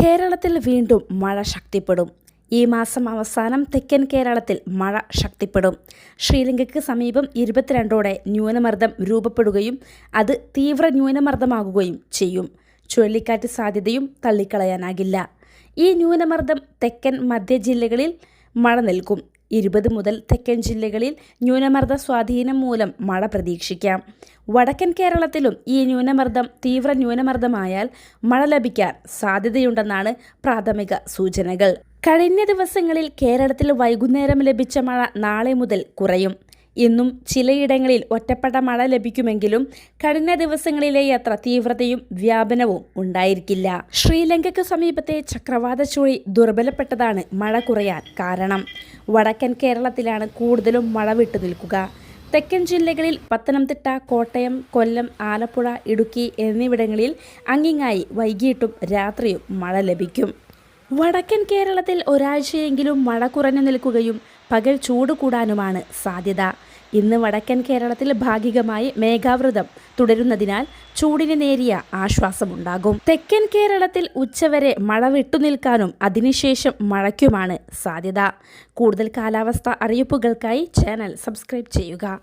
കേരളത്തിൽ വീണ്ടും മഴ ശക്തിപ്പെടും. ഈ മാസം അവസാനം തെക്കൻ കേരളത്തിൽ മഴ ശക്തിപ്പെടും. ശ്രീലങ്കയ്ക്ക് സമീപം ഇരുപത്തിരണ്ടോടെ ന്യൂനമർദ്ദം രൂപപ്പെടുകയും അത് തീവ്ര ന്യൂനമർദ്ദമാകുകയും ചെയ്യും. ചുഴലിക്കാറ്റ് സാധ്യതയും തള്ളിക്കളയാനാകില്ല. ഈ ന്യൂനമർദ്ദം തെക്കൻ മധ്യ ജില്ലകളിൽ മഴ നൽകും ഇരുപത് മുതൽ തെക്കൻ ജില്ലകളിൽ ന്യൂനമർദ്ദ സ്വാധീനം മൂലം മഴ പ്രതീക്ഷിക്കാം. വടക്കൻ കേരളത്തിലും ഈ ന്യൂനമർദ്ദം തീവ്ര ന്യൂനമർദ്ദമായാൽ മഴ ലഭിക്കാൻ സാധ്യതയുണ്ടെന്നാണ് പ്രാഥമിക സൂചനകൾ. കഴിഞ്ഞ ദിവസങ്ങളിൽ കേരളത്തിൽ വൈകുന്നേരം ലഭിച്ച മഴ നാളെ മുതൽ കുറയും. ഇന്നും ചിലയിടങ്ങളിൽ ഒറ്റപ്പെട്ട മഴ ലഭിക്കുമെങ്കിലും കഴിഞ്ഞ ദിവസങ്ങളിലെ അത്ര തീവ്രതയും വ്യാപനവും ഉണ്ടായിരിക്കില്ല. ശ്രീലങ്കയ്ക്ക് സമീപത്തെ ചക്രവാത ചുഴി ദുർബലപ്പെട്ടതാണ് മഴ കുറയാൻ കാരണം. വടക്കൻ കേരളത്തിലാണ് കൂടുതലും മഴ വിട്ടു നിൽക്കുക. തെക്കൻ ജില്ലകളിൽ പത്തനംതിട്ട കോട്ടയം കൊല്ലം ആലപ്പുഴ ഇടുക്കി എന്നിവിടങ്ങളിൽ അങ്ങിങ്ങായി വൈകിട്ടും രാത്രിയും മഴ ലഭിക്കും. വടക്കൻ കേരളത്തിൽ ഒരാഴ്ചയെങ്കിലും മഴ കുറഞ്ഞു നിൽക്കുകയും പകൽ ചൂട് കൂടാനുമാണ് സാധ്യത. ഇന്ന് വടക്കൻ കേരളത്തിൽ ഭാഗികമായി മേഘാവൃതം തുടരുന്നതിനാൽ ചൂടിന് നേരിയ ആശ്വാസമുണ്ടാകും. തെക്കൻ കേരളത്തിൽ ഉച്ചവരെ മഴ വിട്ടുനിൽക്കാനും അതിനുശേഷം മഴയ്ക്കുമാണ് സാധ്യത. കൂടുതൽ കാലാവസ്ഥ അറിയിപ്പുകൾക്കായി ചാനൽ സബ്സ്ക്രൈബ് ചെയ്യുക.